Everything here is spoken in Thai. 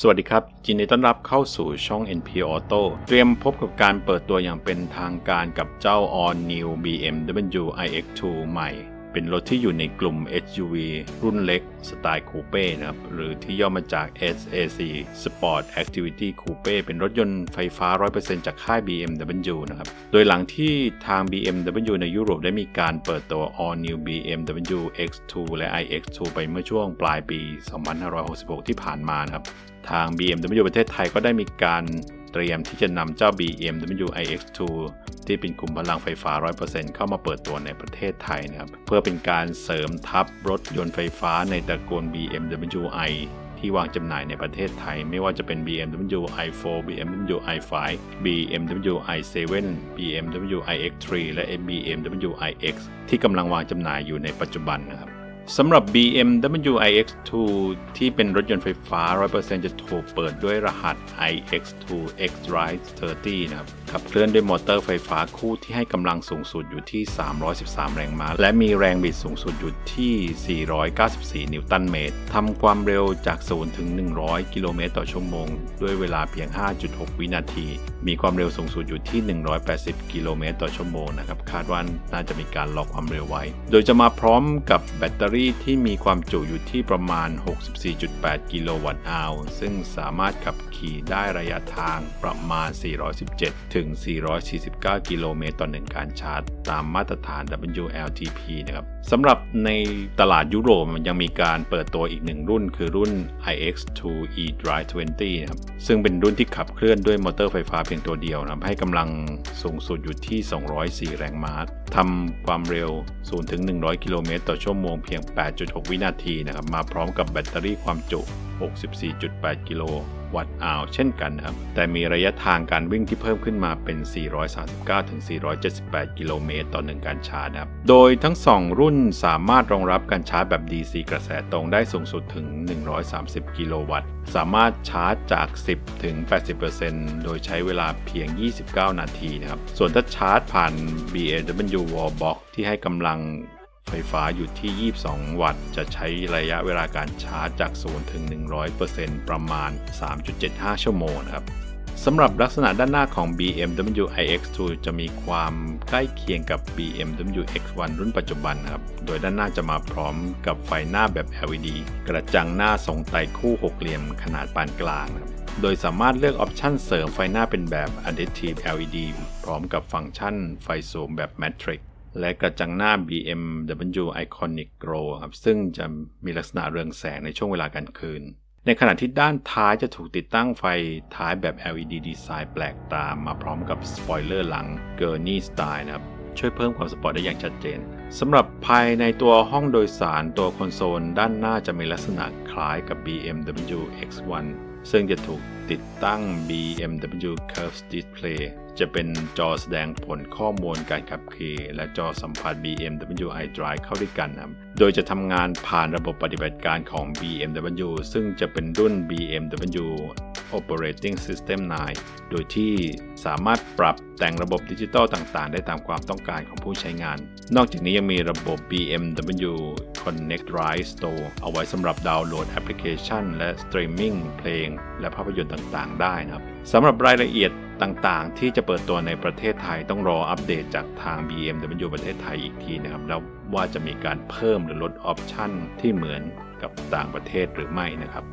สวัสดีครับยินดีต้อนรับเข้าสู่ช่อง NP Auto เตรียมพบกับการเปิดตัวอย่างเป็นทางการกับเจ้า All New BMW iX2 ใหม่ เป็นรถที่อยู่ในกลุ่ม SUV รุ่นเล็กสไตล์คูเป้นะครับ หรือที่ย่อมาจาก SAC Sport Activity Coupe เป็นรถยนต์ไฟฟ้า 100%จากค่าย BMW นะครับ โดยหลังที่ทาง BMW ในยุโรปได้มีการเปิดตัว All New BMW X2 และ iX2 ไปเมื่อช่วงปลายปี 2566 ที่ผ่านมานะครับ ทาง BMW ประเทศไทยก็ได้มีการ เตรียมที่จะนำเจ้า BMW iX2 ที่เป็นกลุ่มพลังไฟฟ้า 100%เข้ามาเปิดตัวในประเทศไทยนะครับ เพื่อเป็นการเสริมทับรถยนต์ไฟฟ้าในตระกูล BMW i ที่วางจำหน่ายในประเทศไทย ไม่ว่าจะเป็น BMW i4 BMW i5 BMW i7 BMW iX3 และ BMW iX ที่กำลังวางจำหน่ายอยู่ในปัจจุบันนะครับ สำหรับ BMW iX2 ที่เป็นรถยนต์ไฟฟ้า 100%จะถูกเปิดด้วยรหัส iX2 X-Drive 30 นะครับขับเคลื่อนด้วยมอเตอร์ไฟฟ้าคู่ที่ให้กำลังสูงสุดอยู่ที่ 313 แรงม้า และมีแรงบิดสูงสุดอยู่ที่ 494 นิวตันเมตรทำความเร็วจาก 0 ถึง 100 กิโลเมตรต่อชั่วโมง ด้วยเวลาเพียง 5.6 วินาที มีความเร็วสูงสุดอยู่ที่ 180 กิโลเมตรต่อชั่วโมงนะครับ คาดว่าน่าจะมีการล็อกความเร็วไว้ โดยจะมาพร้อมกับแบตเตอรี่ที่มีความจุอยู่ที่ประมาณ 64.8 กิโลวัตต์อาวซึ่งสามารถขับขี่ได้ระยะทางประมาณ 417ถึง 449 กิโลเมตรต่อหนึ่งการชาร์จ ตามมาตรฐาน WLTP นะครับสำหรับในตลาดยุโรปมันยังมีการเปิดตัวอีกหนึ่งรุ่น คือรุ่น iX2 eDrive 20นะครับซึ่งเป็นรุ่นที่ขับเคลื่อนด้วยมอเตอร์ไฟฟ้าเพียงตัวเดียวนะครับให้กำลังสูงสุดอยู่ที่ 204 แรงม้าทำความเร็ว0ถึง100 กิโลเมตรต่อชั่วโมงเพียง 8.6 วินาทีนะครับมาพร้อมกับแบตเตอรี่ความจุ 64.8 กิโล วัตต์อาวเช่นกันนะครับ แต่มีระยะทางการวิ่งที่เพิ่มขึ้นมาเป็น 439ถึง478 กิโลเมตรต่อหนึ่งการชาร์จนะครับ โดยทั้ง 2 รุ่นสามารถรองรับการชาร์จแบบ DC กระแสตรงได้สูงสุดถึง 130 กิโลวัตต์ สามารถชาร์จจาก 10 ถึง 80%โดยใช้เวลาเพียง 29 นาทีนะครับ ส่วนถ้าชาร์จผ่าน BAW Wallbox ที่ให้กำลัง ไฟฟ้าอยู่ที่ 22 วัตต์ จะใช้ระยะเวลาการชาร์จจาก0ถึง 100%ประมาณ 3.75 ชั่วโมงครับสำหรับลักษณะด้านหน้าของ BMW iX2 จะมีความใกล้เคียงกับ BMW X1 รุ่นปัจจุบันครับ โดยด้านหน้าจะมาพร้อมกับไฟหน้าแบบ LED กระจังหน้าทรงไตคู่หกเหลี่ยมขนาดปานกลางครับโดยสามารถเลือกออปชันเสริมไฟหน้าเป็นแบบ Additive LED พร้อมกับฟังก์ชันไฟสูงแบบ Matrix และกระจังหน้า BMW Iconic Glow ครับซึ่งจะมีลักษณะเรืองแสงในช่วงเวลากลางคืน ในขณะที่ด้านท้ายจะถูกติดตั้งไฟท้ายแบบ LED ดีไซน์แปลกตามาพร้อมกับสปอยเลอร์หลัง g u r n e y Style นะครับช่วยเพิ่มความสปอร์ตได้อย่างชัดเจนสำหรับภายในตัวห้องโดยสารตัวคอนโซลด้านหน้าจะมีลักษณะคล้ายกับ BMW X1 ซึ่งจะถูก ติดตั้ง BMW Curves Display จะเป็นจอแสดงผลข้อมูลการขับขี่และจอสัมผัส BMW iDrive เข้าด้วยกันนะครับ โดยจะทำงานผ่านระบบปฏิบัติการของ BMW ซึ่งจะเป็นรุ่น BMW Operating System 9 โดยที่สามารถปรับแต่งระบบดิจิตอลต่างๆ ได้ตามความต้องการของผู้ใช้งาน นอกจากนี้ยังมีระบบ BMW Connect Drive Store เอาไว้สำหรับดาวน์โหลดแอปพลิเคชัน และสตรีมมิ่งเพลง และภาพยนตร์ต่างๆ ได้นะครับสำหรับรายละเอียดต่างๆ ที่จะเปิดตัวในประเทศไทยต้องรออัปเดตจากทาง BMW ประเทศไทยอีกทีนะครับ แล้วว่าจะมีการเพิ่มหรือลดออปชันที่เหมือนกับต่างประเทศหรือไม่นะครับ